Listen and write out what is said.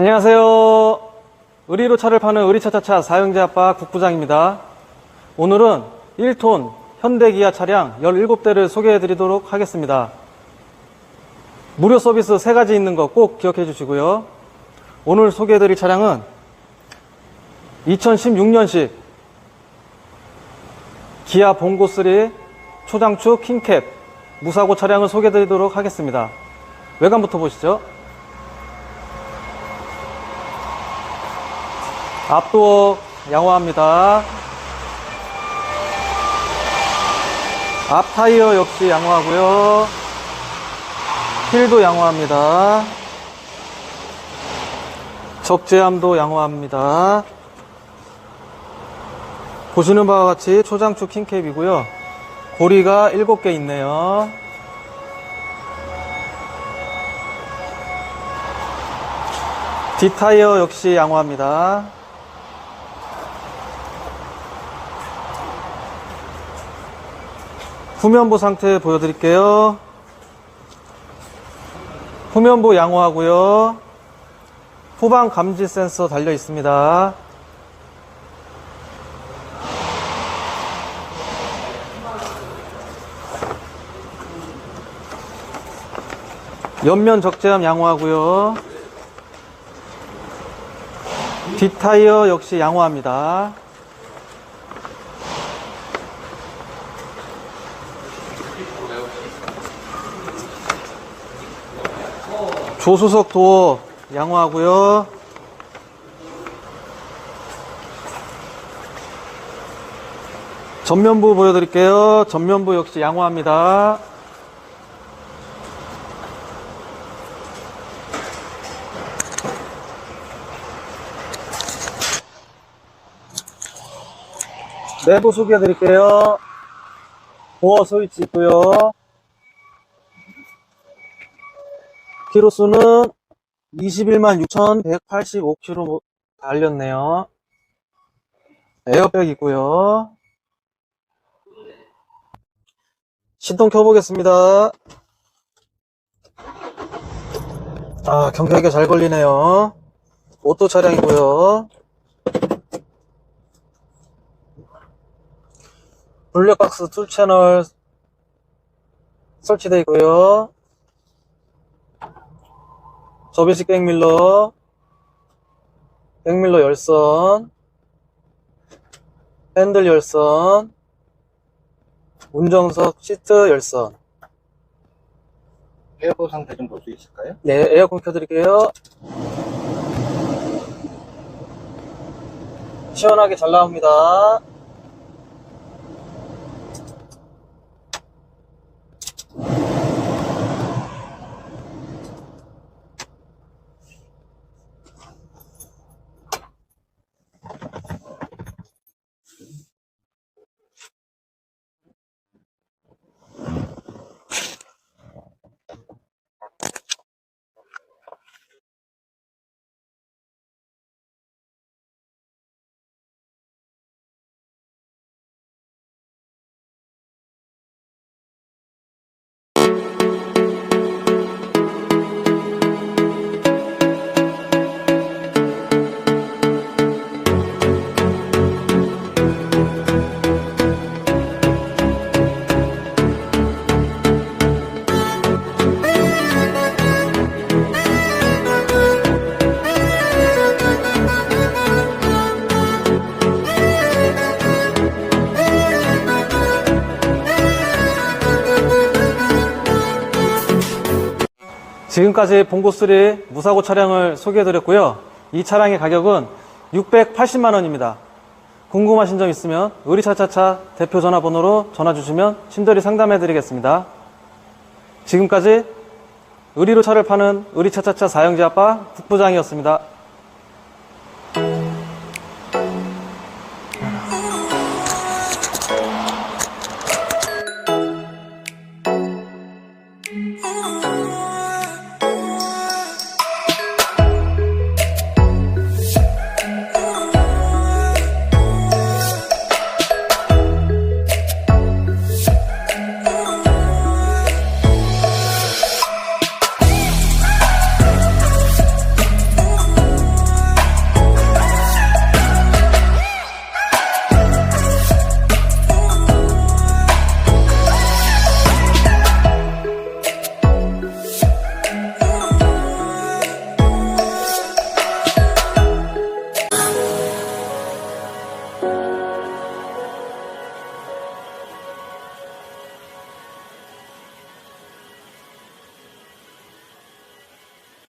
안녕하세요. 의리로 차를 파는 의리차차차 사용자 아빠 국부장입니다. 오늘은 1톤 현대기아 차량 17대를 소개해 드리도록 하겠습니다. 무료 서비스 3가지 있는 거 꼭 기억해 주시고요. 오늘 소개해 드릴 차량은 2016년식 기아 봉고3 초장축 킹캡 무사고 차량을 소개해 드리도록 하겠습니다. 외관부터 보시죠. 앞도어 양호합니다. 앞 타이어 역시 양호하고요. 휠도 양호합니다. 적재함도 양호합니다. 보시는 바와 같이 초장축 킹캡이고요. 고리가 7개 있네요. 뒷타이어 역시 양호합니다. 후면부 상태 보여드릴게요. 후면부 양호하고요. 후방 감지 센서 달려 있습니다. 옆면 적재함 양호하고요. 뒷타이어 역시 양호합니다. 조수석 도어 양호하고요. 전면부 보여드릴게요. 전면부 역시 양호합니다. 내부 소개해드릴게요. 보어 스위치 있고요. 키로수는 21만 6,185km 달렸네요. 에어백 있고요. 시동 켜보겠습니다. 아, 경쾌하게 잘 걸리네요. 오토 차량이고요. 블랙박스 툴 채널 설치되어 있고요. 접이식 백밀러, 백밀러 열선, 핸들 열선, 운전석 시트 열선. 에어컨 상태 좀 볼 수 있을까요? 네, 에어컨 켜드릴게요. 시원하게 잘 나옵니다. 지금까지 봉고3 무사고 차량을 소개해드렸고요. 이 차량의 가격은 680만원입니다. 궁금하신 점 있으면 의리차차차 대표 전화번호로 전화 주시면 친절히 상담해드리겠습니다. 지금까지 의리로 차를 파는 의리차차차 사용자 아빠 국부장이었습니다.